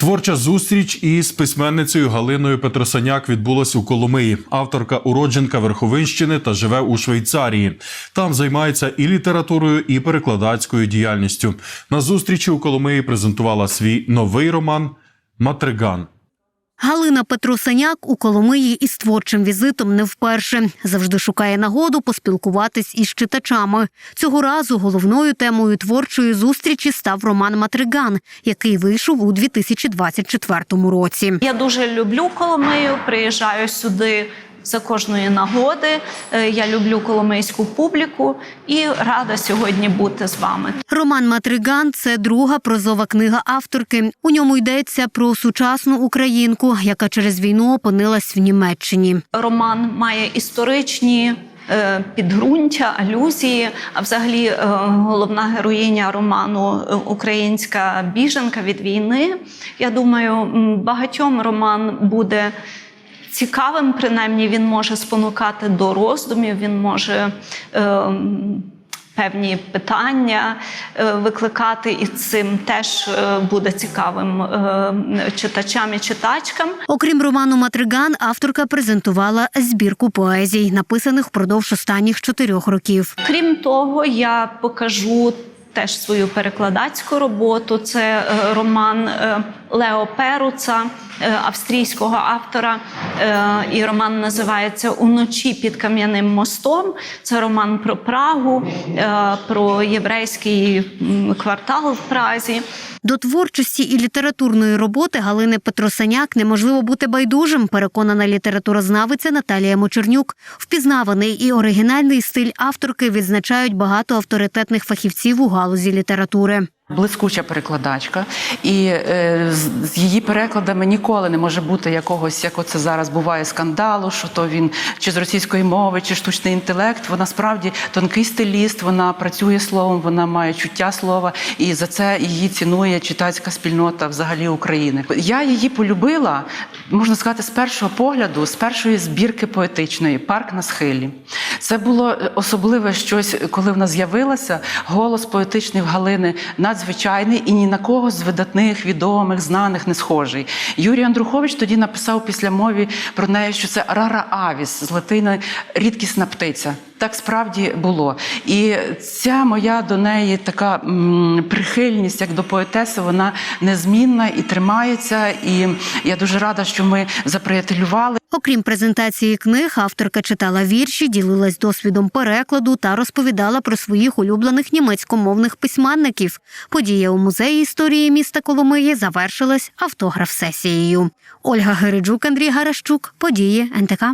Творча зустріч із письменницею Галиною Петросаняк відбулась у Коломиї. Авторка уродженка Верховинщини та живе у Швейцарії. Там займається і літературою, і перекладацькою діяльністю. На зустрічі у Коломиї презентувала свій новий роман Матриган. Галина Петросаняк у Коломиї із творчим візитом не вперше. Завжди шукає нагоду поспілкуватись із читачами. Цього разу головною темою творчої зустрічі став роман Матриган, який вийшов у 2024 році. Я дуже люблю Коломию, приїжджаю сюди за кожної нагоди. Е, Я люблю коломийську публіку і рада сьогодні бути з вами. Роман Матриган це друга прозова книга авторки. У ньому йдеться про сучасну українку, яка через війну опинилась в Німеччині. Роман має історичні. е, Підґрунтя, алюзії, а взагалі е, головна героїня роману українська біженка від війни. Я думаю, багатьом роман буде цікавим, принаймні він може спонукати до роздумів, він може. е, Певні питання е, викликати, і цим теж е, буде цікавим е, читачам і читачкам. Окрім роману Матриган, авторка презентувала збірку поезій, написаних впродовж останніх чотирьох років. Крім того, я покажу теж свою перекладацьку роботу. Це е, роман е, Лео Перуца, е, австрійського автора. І роман називається Уночі під кам'яним мостом. Це роман про Прагу, про єврейський квартал в Празі. До творчості і літературної роботи Галини Петросаняк неможливо бути байдужим, переконана літературознавиця Наталія Мочернюк. Впізнаваний і оригінальний стиль авторки відзначають багато авторитетних фахівців у галузі літератури. Блискуча перекладачка, і е, з, її перекладами ніколи не може бути якогось, як оце зараз буває, скандалу, що то він чи з російської мови, чи штучний інтелект. Вона справді тонкий стиліст, вона працює словом, вона має чуття слова, і за це її цінує читацька спільнота взагалі України. Я її полюбила, можна сказати, з першого погляду, з першої збірки поетичної Парк на схилі. Це було е, особливе щось, коли вона з'явилася. Голос поетичний в Галини надзвичайний і ні на кого з видатних, відомих, знаних не схожий. Юрій Андрухович тоді написав після мові про неї, що це рара авіс з латини рідкісна птиця. Так справді було. І ця моя до неї така м, прихильність, як до поетеси, вона незмінна і тримається. І я дуже рада, що ми заприятелювали. Окрім презентації книг, авторка читала вірші, ділилась досвідом перекладу та розповідала про своїх улюблених німецькомовних письменників. Подія у музеї історії міста Коломиї завершилась автограф-сесією. Ольга Гериджук, Андрій Гарашчук. Події НТК.